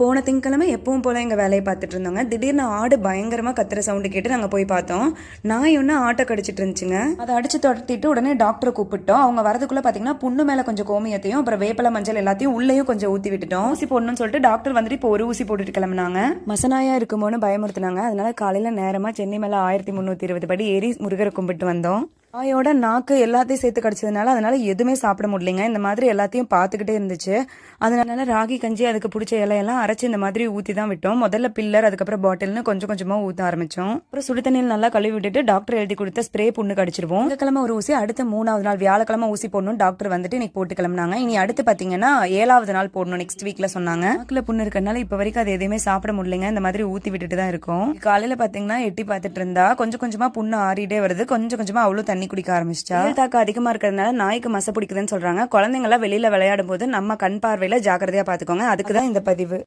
போன திங்கக்கிழமை எப்பவும் போல எங்கள் வேலையை பார்த்துட்டு இருந்தோங்க. திடீர்னு ஆடு பயங்கரமாக கத்துற சவுண்டு கேட்டு நாங்கள் போய் பார்த்தோம். நாய் ஒன்று ஆட்டை கடிச்சிட்டு இருந்துச்சுங்க. அதை அடிச்சு துரத்திட்டு உடனே டாக்டரை கூப்பிட்டோம். அவங்க வரதுக்குள்ளே பார்த்தீங்கன்னா புண்ணு மேலே கொஞ்சம் கோமியத்தையும் அப்புறம் வேப்பலை மஞ்சள் எல்லாத்தையும் உள்ளேயும் கொஞ்சம் ஊற்றி விட்டுட்டோம். ஊசி போடணும்னு சொல்லிட்டு டாக்டர் வந்துட்டு இப்போ ஒரு ஊசி போட்டுட்டு கிளம்புனாங்க. மசனாயா இருக்குமோன்னு பயமுறுத்துனாங்க. அதனால காலையில் நேரமாக சென்னை மேலே ஆயிரத்தி முந்நூற்றி இருபது படி ஏறி முருகரை கும்பிட்டு வந்தோம். வாயோட நாக்கு எல்லாத்தையும் சேர்த்து கடிச்சதுனால அதனால எதுவுமே சாப்பிட முடியலைங்க. இந்த மாதிரி எல்லாத்தையும் பார்த்துக்கிட்டே இருந்துச்சு. அதனால ராகி கஞ்சி அதுக்கு பிடிச்ச இலையெல்லாம் அரைச்சி இந்த மாதிரி ஊற்றி தான் விட்டோம். முதல்ல பில்லர் அதுக்கப்புறம் பாட்டில்னு கொஞ்சம் கொஞ்சமாக ஊற்ற ஆரம்பிச்சோம். அப்புறம் சுடு தண்ணியில் நல்லா கழுவி விட்டுட்டு டாக்டர் எழுதி கொடுத்த ஸ்ப்ரே புண்ணு கடிச்சிருவோம். கிழமை ஒரு ஊசி அடுத்த மூணாவது நாள் வியாழக்கிழமை ஊசி போடணும் டாக்டர் வந்துட்டு இன்னைக்கு போட்டு கிளம்புனாங்க. இனி அடுத்து பார்த்தீங்கன்னா ஏழாவது நாள் போடணும் நெக்ஸ்ட் வீக்ல சொன்னாங்க. நாக்கில் புண்ணு இருக்கறனால இப்போ வரைக்கும் அது எதுவுமே சாப்பிட முடியலைங்க. இந்த மாதிரி ஊற்றி விட்டுட்டு தான் இருக்கும். காலையில் பார்த்தீங்கன்னா எட்டி பார்த்துட்டு இருந்தா கொஞ்சம் கொஞ்சமாக புண்ணு ஆறிட்டே வருது. கொஞ்சம் கொஞ்சமாக அவ்வளோ தண்ணி குடிக்க ஆரம்பிச்சிட்டா. தாக்கம் அதிகமாக இருக்கிறதுனால நாய்க்கு மசை பிடிக்குதுன்னு சொல்றாங்க. குழந்தைங்களாம் வெளியில விளையாடும் போது நம்ம கண் பார்வையில ஜாக்கிரதையா பார்த்துக்கோங்க அதுக்கு தான் இந்த பதிவு.